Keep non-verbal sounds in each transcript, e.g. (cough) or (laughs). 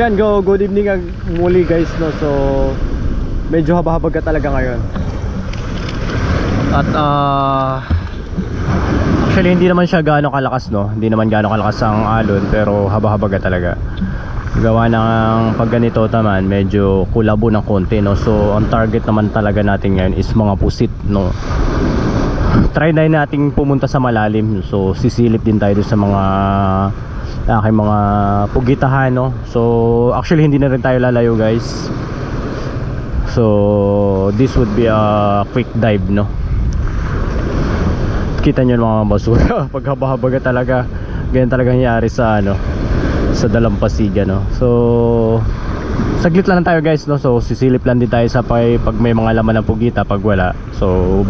Yan, go, good evening ag- muli guys no. So medyo haba-habag ka talaga ngayon. At ah actually hindi naman siya gaano kalakas no. Hindi naman gaano kalakas ang alon pero haba-habag ka talaga. Gawa ng pag ganito naman medyo kulabo ng konti no. So ang target naman talaga natin ngayon is mga pusit no. Try na nating pumunta sa malalim. So sisilip din tayo sa mga aking mga pugitahan no? So actually hindi na rin tayo lalayo guys. So this would be a quick dive no? Kita nyo mga basura (laughs) pag haba-habaga talaga. Ganyan talaga nangyari sa ano sa dalampasiga no? So saglit lang tayo guys no? So sisilip lang din tayo sa pag, pag may mga laman ng pugita pag wala. So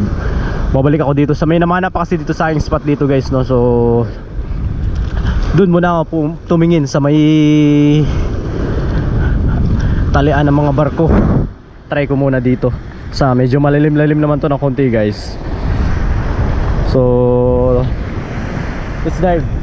babalik ako dito sa may namana pa kasi dito sa aking spot dito guys no? So doon muna ako tumingin sa may talian ng mga barko. Try ko muna dito. Sa medyo malalim-lalim naman to ng konti guys. So let's dive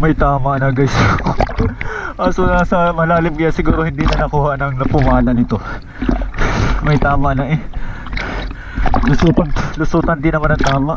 May tama na guys. (laughs) Aso nasa malalim kaya siguro hindi na nakuha ng napumana nito. May tama na eh. Lusutan, lusutan din naman ang tama.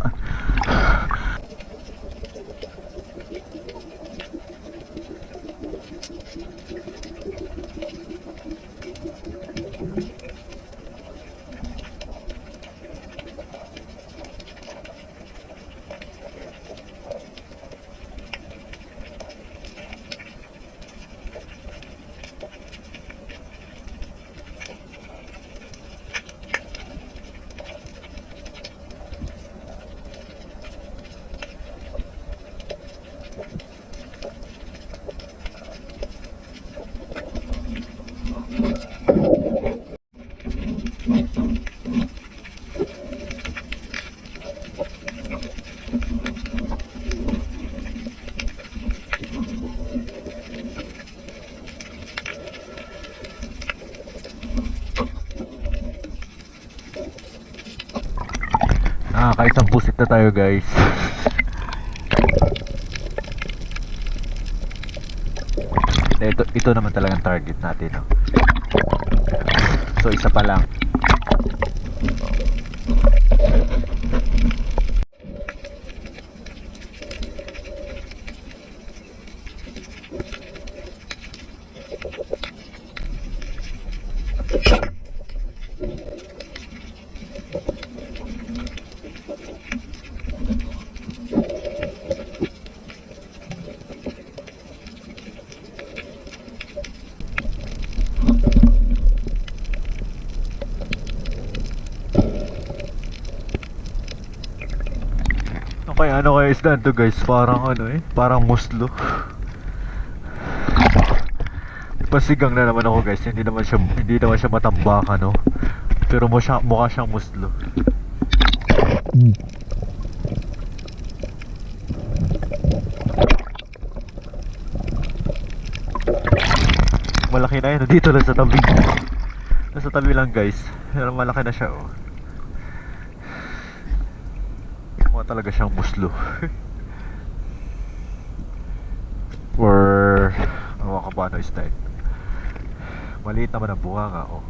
Nakaisang pusit na tayo guys. Eh, ito, ito naman talagang target natin. No? So isa pa lang. Ano kaya isda to guys? Parang ano eh, parang muslo. Pasigang na naman ako guys, hindi naman siya hindi naman siya matambakan no. Pero mo siya, mukha siyang muslo. Malaki na yun, dito lang sa tabi. Nasa tabi lang guys. Pero malaki na siya oh. Mukha talaga siyang muslo. (laughs) Or ano ka ba ano style? Maliit naman ang bunga nga oh.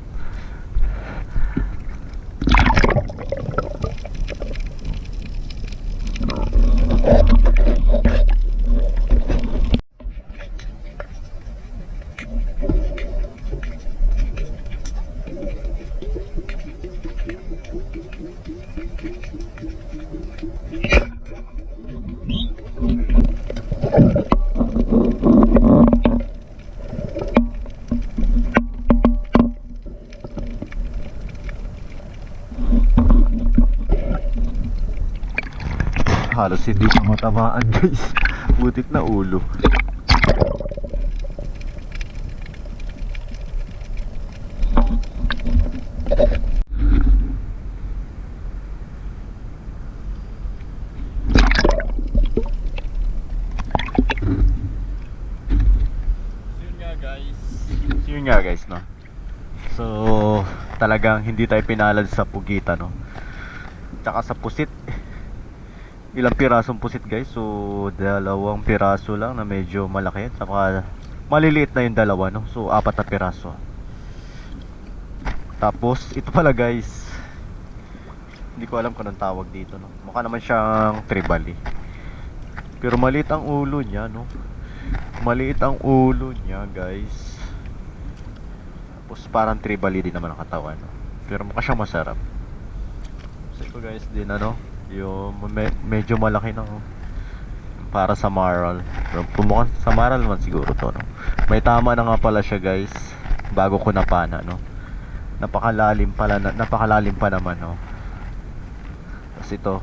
Halos hindi pa matamaan (laughs) guys. Butik na ulo. Yun nga guys. Yun nga guys no. So talagang hindi tayo pinalad sa pugita no. Tsaka sa pusit. Ilang pirasong pusit guys. So dalawang piraso lang na medyo malaki. Tsaka maliliit na yung dalawa no. So apat na piraso. Tapos ito pala guys. Hindi ko alam kung anong tawag dito no. Mukha naman siyang tribali. Pero maliit ang ulo niya no. Maliit ang ulo niya guys. Tapos parang tribali din naman ang katawan. No? Pero mukha siyang masarap. So ito guys din ano, yung me- medyo malaki na oh. Para sa maral. Pero pumukhang sa maral naman siguro to no. May tama na nga pala siya guys. Bago ko napana no. Napakalalim pala na, napakalalim pa naman no. Tapos ito,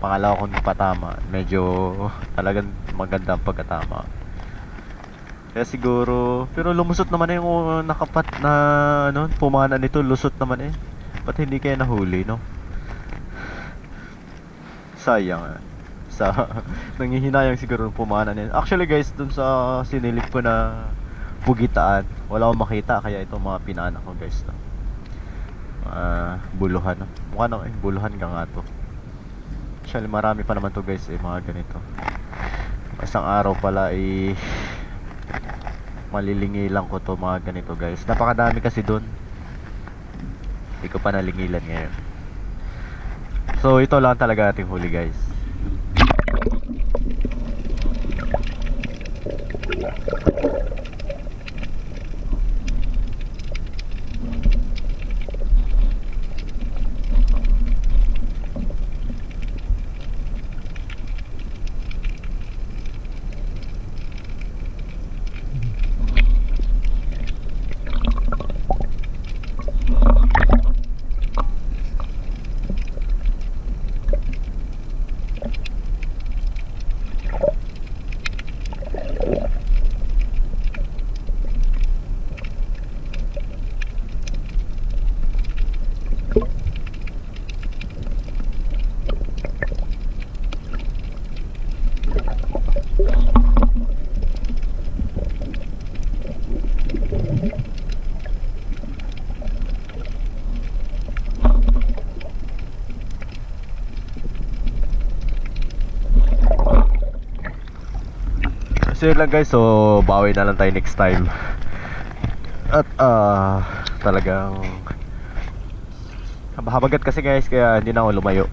pangalawa kong patama. Medyo talagang maganda ang pagkatama. Kaya siguro, pero lumusot naman na yung uh, nakapat na ano, pumana nito, lusot naman eh. Ba't hindi kaya nahuli, no? Sayang ah. Sa (laughs) nangihinayang siguro yung pumana nito. Actually guys, dun sa sinilip ko na pugitaan, wala akong makita kaya ito mga pinana ko guys. No? Ah, buluhan. Mukha na eh, buluhan ka nga to. Actually, marami pa naman to guys eh, mga ganito. Isang araw pala eh malilingi lang ko to mga ganito guys napakadami kasi dun hindi ko pa nalingilan ngayon So ito lang talaga ating huli guys. Yeah. So yun lang guys, so bawi na lang tayo next time. At ah talagang habagat kasi guys kaya hindi na ako lumayo.